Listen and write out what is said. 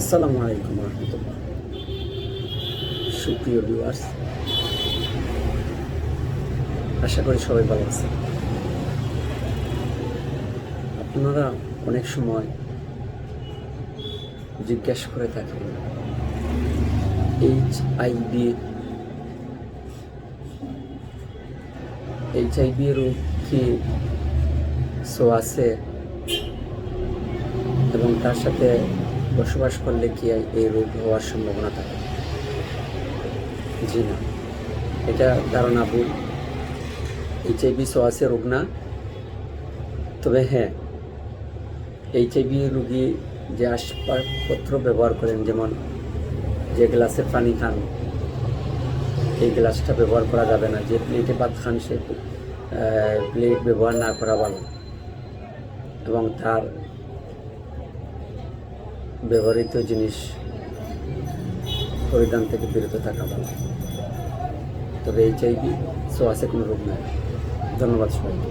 আসসালামু আলাইকুম রহমতুল্লাহ। সুপ্রিয় ভিউয়ার্স আশা করি সবাই ভালো আছেন। আপনারা অনেক সময় জিজ্ঞাসা করে থাকেন H I V H I I V রোগ কি সো আছে? এবং তার সাথে বসবাস করলে কি এই রোগ হওয়ার সম্ভাবনা থাকে? জি না। এটা ধারণা ভুল। এইচআইভি সোয়াসে রোগ না। তবে হ্যাঁ এইচআইভি রুগী যে আসবাবপত্র ব্যবহার করেন, যেমন যে গ্লাসে পানি খান, এই গ্লাসটা ব্যবহার করা যাবে না। যে প্লেটে ভাত খান, সে প্লেট ব্যবহার না করা ভালো। এবং তার ব্যবহৃত জিনিস পরিধান থেকে বিরত থাকা ভালো। তবে এইচআইভি, সো আছে কোনো রোগ নাই। ধন্যবাদ সবাইকে।